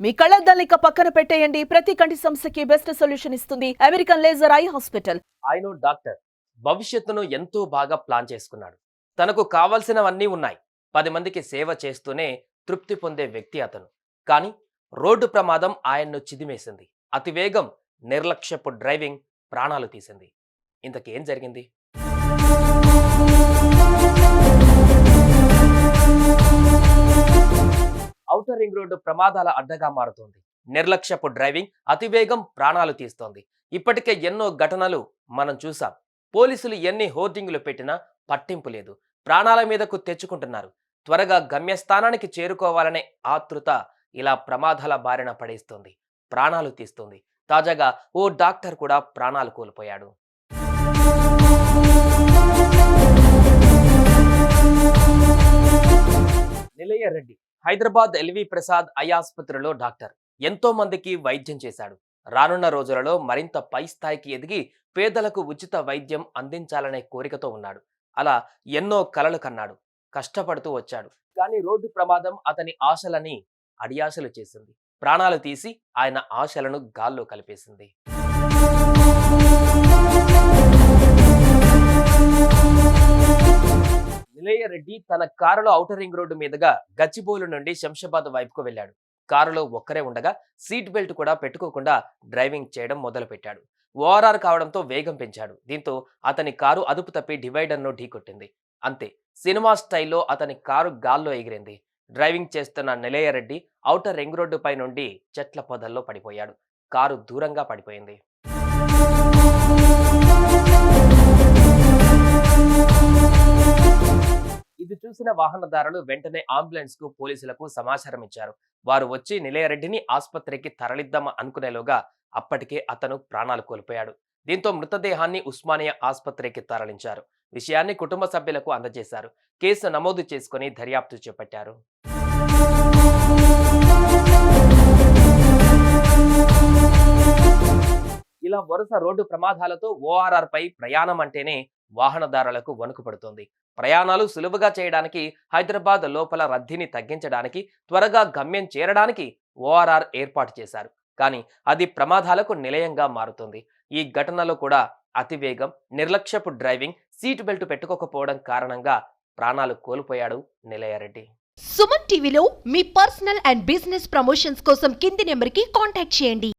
మీ కళ్ళద్దాలిక పక్కన పెట్టేయండి. ప్రతి కంటి సమస్యకి బెస్ట్ సొల్యూషన్ ఇస్తుంది. అమెరికన్ లేజర్ ఐ హాస్పిటల్ ఆయన డాక్టర్ భవిష్యత్తును ఎంతో బాగా ప్లాన్ చేసుకున్నాడు. తనకు కావలసినవన్నీ ఉన్నాయి. పది మందికి సేవ చేస్తూనే తృప్తి పొందే వ్యక్తి అతను. కానీ రోడ్డు ప్రమాదం ఆయన్ను చిదిమేసింది. అతివేగం నిర్లక్ష్యపు డ్రైవింగ్ ప్రాణాలు తీసింది. ఇంతకేం జరిగింది? రింగ్ రోడ్డు ప్రమాదాల అడ్డగా మారుతోంది. నిర్లక్ష్యపు డ్రైవింగ్ అతివేగం ప్రాణాలు తీస్తోంది. ఇప్పటికే ఎన్నో ఘటనలు మనం చూసాం. పోలీసులు ఎన్ని హోర్డింగులు పెట్టినా పట్టింపు లేదు. ప్రాణాల మీదకు తెచ్చుకుంటున్నారు. త్వరగా గమ్యస్థానానికి చేరుకోవాలనే ఆతృత ఇలా ప్రమాదాల బారిన పడేస్తుంది. ప్రాణాలు తీస్తుంది. తాజాగా ఓ డాక్టర్ కూడా ప్రాణాలు కోల్పోయాడు. హైదరాబాద్ ఎల్వి ప్రసాద్ ఐ ఆసుపత్రిలో డాక్టర్. ఎంతో మందికి వైద్యం చేశాడు. రానున్న రోజులలో మరింత పై స్థాయికి ఎదిగి పేదలకు ఉచిత వైద్యం అందించాలనే కోరికతో ఉన్నాడు. అలా ఎన్నో కలలు కన్నాడు. కష్టపడుతూ వచ్చాడు. కానీ రోడ్డు ప్రమాదం అతని ఆశలని అడియాశలు చేసింది. ప్రాణాలు తీసి ఆయన ఆశలను గాల్లో కలిపేసింది. రెడ్డి తన కారులో ఔటర్ రింగ్ రోడ్డు మీదుగా గచ్చిబోలు నుండి శంషాబాద్ వైపుకు వెళ్ళాడు. కారులో ఒక్కరే ఉండగా సీట్ బెల్ట్ కూడా పెట్టుకోకుండా డ్రైవింగ్ చేయడం మొదలుపెట్టాడు. ఓఆర్ఆర్ కావడంతో వేగం పెంచాడు. దీంతో అతని కారు అదుపు తప్పి డివైడర్ను ఢీకొట్టింది. అంతే సినిమా స్టైల్లో అతని కారు గాల్లో ఎగిరింది. డ్రైవింగ్ చేస్తున్న నిలయ రెడ్డి ఔటర్ రింగ్ రోడ్డుపై నుండి చెట్ల పొదల్లో పడిపోయాడు. కారు దూరంగా పడిపోయింది. చూసిన వాహనదారులు వెంటనే అంబులెన్స్కు పోలీసులకు సమాచారం ఇచ్చారు. వారు వచ్చి నిలయరెడ్డిని ఆసుపత్రికి తరలిద్దాం అనుకునేలోగా అప్పటికే అతను ప్రాణాలు కోల్పోయాడు. దీంతో మృతదేహాన్ని ఉస్మానియా ఆసుపత్రికి తరలించారు. విషయాన్ని కుటుంబ సభ్యులకు అందజేశారు. కేసు నమోదు చేసుకుని దర్యాప్తు చేపట్టారు. ఇలా వరుస రోడ్డు ప్రమాదాలతో ఓఆర్ఆర్ పై ప్రయాణం అంటేనే వాహనదారులకు వణుకు పడుతోంది. ప్రయాణాలు సులువుగా చేయడానికి హైదరాబాద్ లోపల రద్దీని తగ్గించడానికి త్వరగా గమ్యం చేరడానికి ఓఆర్ఆర్ ఏర్పాటు చేశారు. కానీ అది ప్రమాదాలకు నిలయంగా మారుతుంది. ఈ ఘటనలో కూడా అతివేగం నిర్లక్ష్యపు డ్రైవింగ్ సీట్ బెల్ట్ పెట్టుకోకపోవడం కారణంగా ప్రాణాలు కోల్పోయాడు నిలయారెడ్డి. సుమన్ టీవీలో మీ పర్సనల్ అండ్ బిజినెస్ ప్రమోషన్స్ కోసం కింది నెంబర్కి కాంటాక్ట్ చేయండి.